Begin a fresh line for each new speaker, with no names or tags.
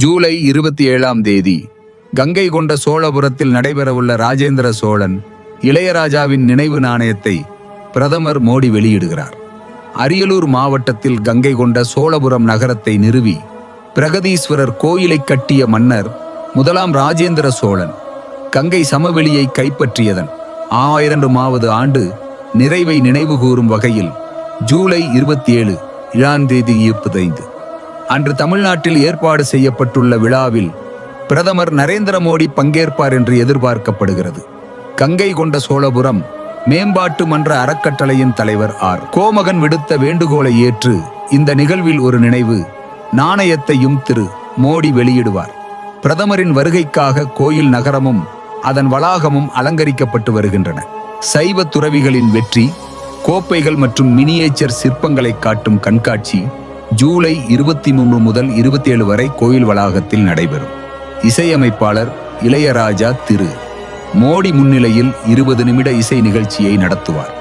ஜூலை இருபத்தி ஏழாம் தேதி கங்கை கொண்ட சோழபுரத்தில் நடைபெறவுள்ள ராஜேந்திர சோழன் இளையராஜாவின் நினைவு நாணயத்தை பிரதமர் மோடி வெளியிடுகிறார். அரியலூர் மாவட்டத்தில் கங்கை கொண்ட சோழபுரம் நகரத்தை நிறுவி பிரகதீஸ்வரர் கோயிலை கட்டிய மன்னர் முதலாம் ராஜேந்திர சோழன் கங்கை சமவெளியை கைப்பற்றியதன் ஆயிரமாவது ஆண்டு நிறைவை நினைவுகூரும் வகையில் ஜூலை இருபத்தி ஏழு இழாம் தேதி இருபத்தைந்து அன்று தமிழ்நாட்டில் ஏற்பாடு செய்யப்பட்டுள்ள விழாவில் பிரதமர் நரேந்திர மோடி பங்கேற்பார் என்று எதிர்பார்க்கப்படுகிறது. கங்கை கொண்ட சோழபுரம் மேம்பாட்டு மன்ற அறக்கட்டளையின் தலைவர் ஆர். கோமகன் விடுத்த வேண்டுகோளை ஏற்று இந்த நிகழ்வில் ஒரு நினைவு நாணயத்தையும் திரு. மோடி வெளியிடுவார். பிரதமரின் வருகைக்காக கோயில் நகரமும் அதன் வளாகமும் அலங்கரிக்கப்பட்டு வருகின்றன. சைவ துறவிகளின் வெற்றி கோப்பைகள் மற்றும் மினியேச்சர் சிற்பங்களை காட்டும் கண்காட்சி ஜூலை இருபத்தி மூன்று முதல் இருபத்தி ஏழு வரை கோயில் வளாகத்தில் நடைபெறும். இசையமைப்பாளர் இளையராஜா திரு. மோடி முன்னிலையில் இருபது நிமிட இசை நிகழ்ச்சியை நடத்துவார்.